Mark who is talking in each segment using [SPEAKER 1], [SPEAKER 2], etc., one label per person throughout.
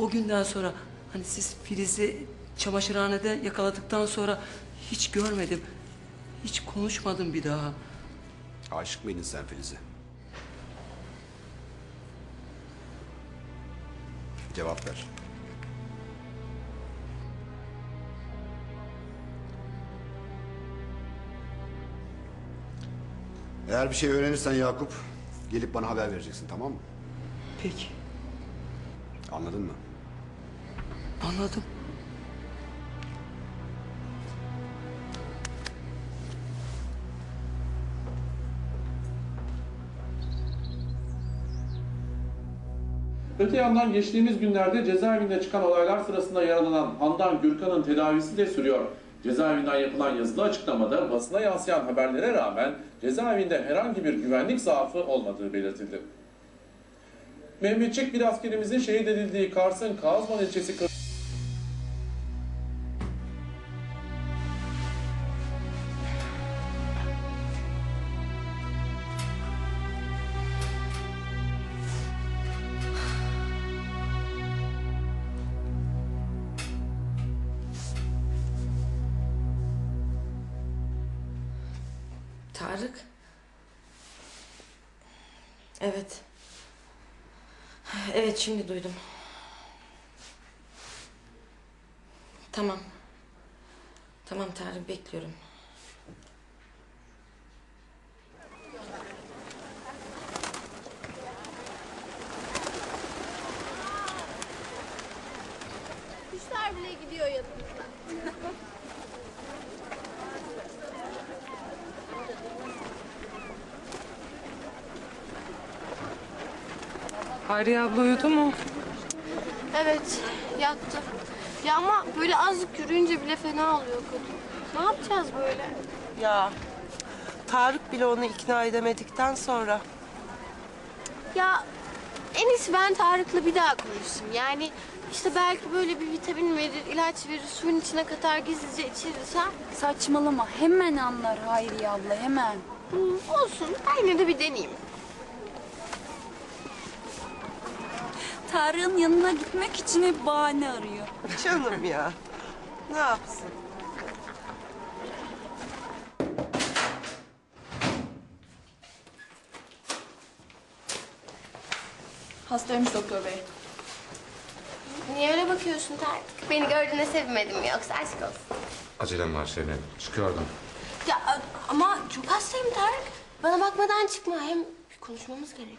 [SPEAKER 1] o günden sonra hani siz Filiz'i çamaşırhanede yakaladıktan sonra hiç görmedim. Hiç konuşmadım bir daha.
[SPEAKER 2] Aşık mıydın sen Filiz'e? Cevap ver. Eğer bir şey öğrenirsen Yakup, gelip bana haber vereceksin tamam mı?
[SPEAKER 1] Peki,
[SPEAKER 2] Anladın mı?
[SPEAKER 1] Anladım.
[SPEAKER 3] Öte yandan geçtiğimiz günlerde cezaevinde çıkan olaylar sırasında yaralanan Handan Gürkan'ın tedavisi de sürüyor. Cezaevinden yapılan yazılı açıklamada basına yansıyan haberlere rağmen cezaevinde herhangi bir güvenlik zaafı olmadığı belirtildi. Mehmetçik bir askerimizin şehit edildiği Kars'ın Kazman ilçesi
[SPEAKER 4] Tarık. Evet. Evet şimdi duydum. Tamam. Tamam Tarık bekliyorum.
[SPEAKER 5] Kuşlar bile gidiyor yanımızdan.
[SPEAKER 6] Hayriye abla uyudu mu?
[SPEAKER 5] Evet, yattı. Ya ama böyle azıcık yürüyünce bile fena oluyor kadın. Ne yapacağız böyle?
[SPEAKER 7] Ya Tarık bile onu ikna edemedikten sonra
[SPEAKER 5] Ya en iyisi ben Tarık'la bir daha konuşayım. Yani işte belki böyle bir vitamin verir, ilaç verir, suyun içine katar gizlice içeriz ha.
[SPEAKER 8] Saçmalama hemen anlar Hayriye abla hemen.
[SPEAKER 5] Hı, olsun, ben yine de bir deneyeyim.
[SPEAKER 8] Tarık'ın yanına gitmek için hep bahane arıyor.
[SPEAKER 7] canım ya. Ne yapsın?
[SPEAKER 8] Hastaymış doktor bey.
[SPEAKER 5] Niye öyle bakıyorsun Tarık? Beni gördüğüne sevinmedin mi yoksa aşk olsun?
[SPEAKER 9] Acelem var Şebnem. Çıkıyordum.
[SPEAKER 5] Ya ama çok hastayım Tarık. Bana bakmadan çıkma. Hem bir konuşmamız gerek.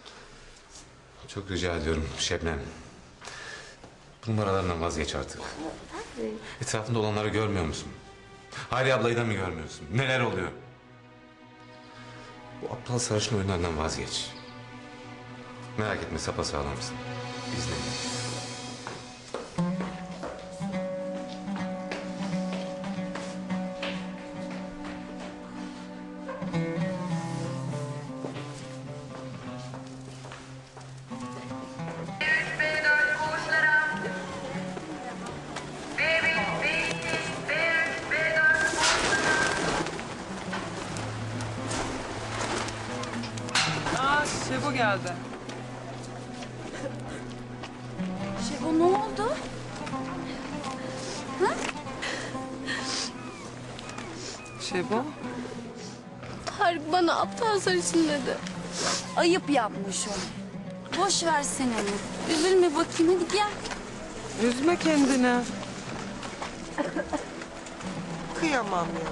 [SPEAKER 9] Çok rica ediyorum Şebnem. Bu vazgeç artık.
[SPEAKER 5] Tabii.
[SPEAKER 9] Etrafında olanları görmüyor musun? Hayri ablayı da mı görmüyorsun? Neler oluyor? Bu aptal sarışın oyunlarından vazgeç. Merak etme sapasağlamsın. İzle.
[SPEAKER 6] Şebo geldi.
[SPEAKER 8] Şebo ne oldu?
[SPEAKER 6] Şebo?
[SPEAKER 5] Tarık bana aptal sarışın dedi.
[SPEAKER 8] Ayıp yapmış o. Boş ver sen onu. Üzülme bakayım hadi gel.
[SPEAKER 6] Üzme kendini.
[SPEAKER 7] Kıyamam ya.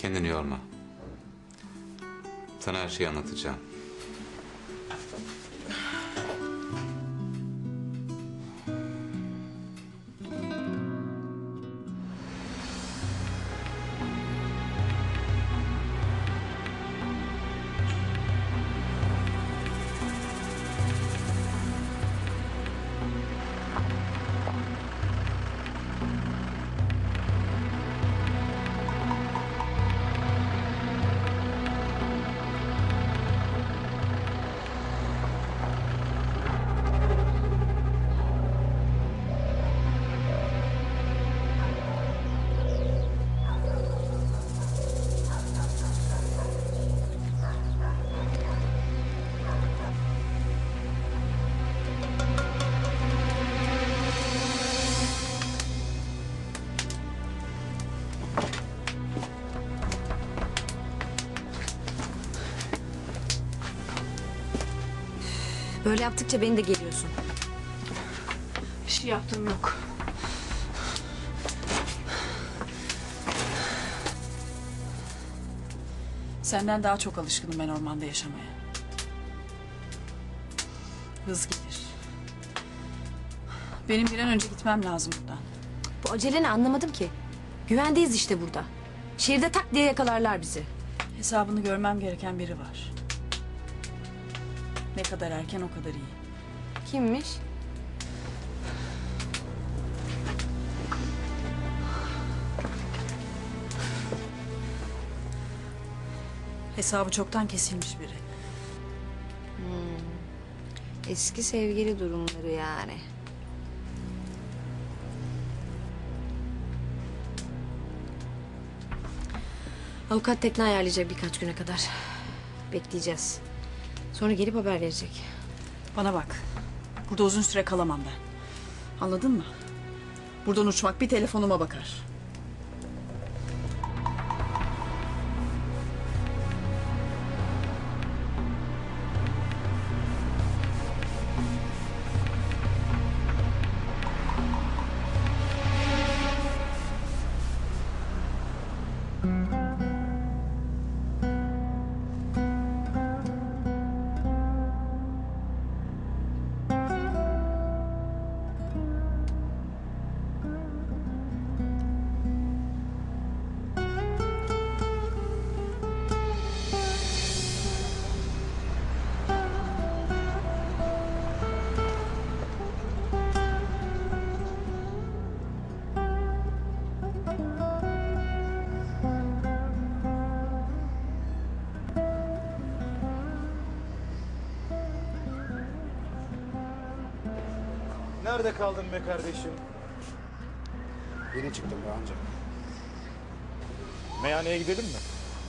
[SPEAKER 9] Kendini yorma. Sana her şeyi anlatacağım.
[SPEAKER 10] Böyle yaptıkça beni de geliyorsun.
[SPEAKER 8] Bir şey yaptığım yok.
[SPEAKER 11] Senden daha çok alışkınım ben ormanda yaşamaya. Hız gelir. Benim bir an önce gitmem lazım buradan.
[SPEAKER 10] Bu aceleni anlamadım ki. Güvendeyiz işte burada. Şehirde tak diye yakalarlar bizi.
[SPEAKER 11] Hesabını görmem gereken biri var. Ne kadar erken o kadar iyi.
[SPEAKER 10] Kimmiş?
[SPEAKER 11] Hesabı çoktan kesilmiş biri.
[SPEAKER 10] Eski sevgili durumları yani. Avukat tekne ayarlayacak birkaç güne kadar. Bekleyeceğiz. Sonra gelip haber verecek.
[SPEAKER 11] Bana bak. Burada uzun süre kalamam ben. Anladın mı? Buradan uçmak bir telefonuma bakar.
[SPEAKER 12] Nerede kaldın be kardeşim?
[SPEAKER 2] Yeni çıktım daha önce.
[SPEAKER 12] Meyhaneye gidelim mi?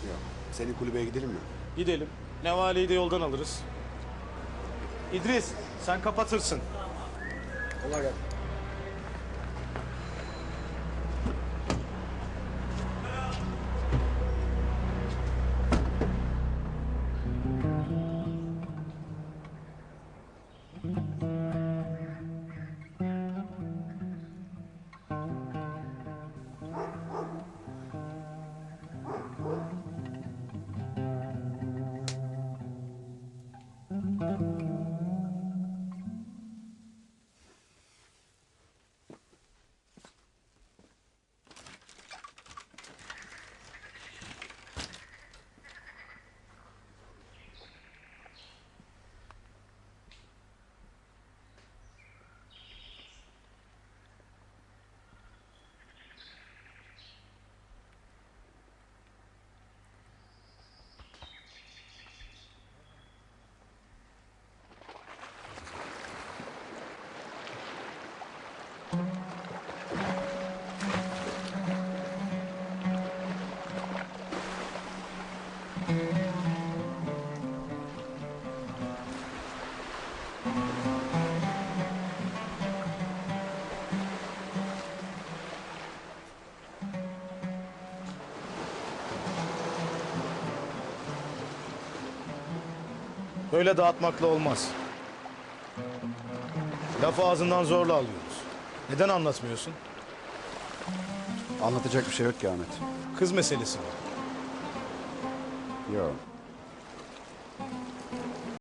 [SPEAKER 2] Yok. Senin kulübeye gidelim mi?
[SPEAKER 12] Gidelim. Nevale'yi de yoldan alırız. İdris sen kapatırsın.
[SPEAKER 2] Kolay gelsin.
[SPEAKER 12] Böyle dağıtmakla olmaz. Lafı ağzından zorla alıyoruz. Neden anlatmıyorsun?
[SPEAKER 2] Anlatacak bir şey yok ki Ahmet.
[SPEAKER 12] Kız meselesi mi?
[SPEAKER 2] Yok.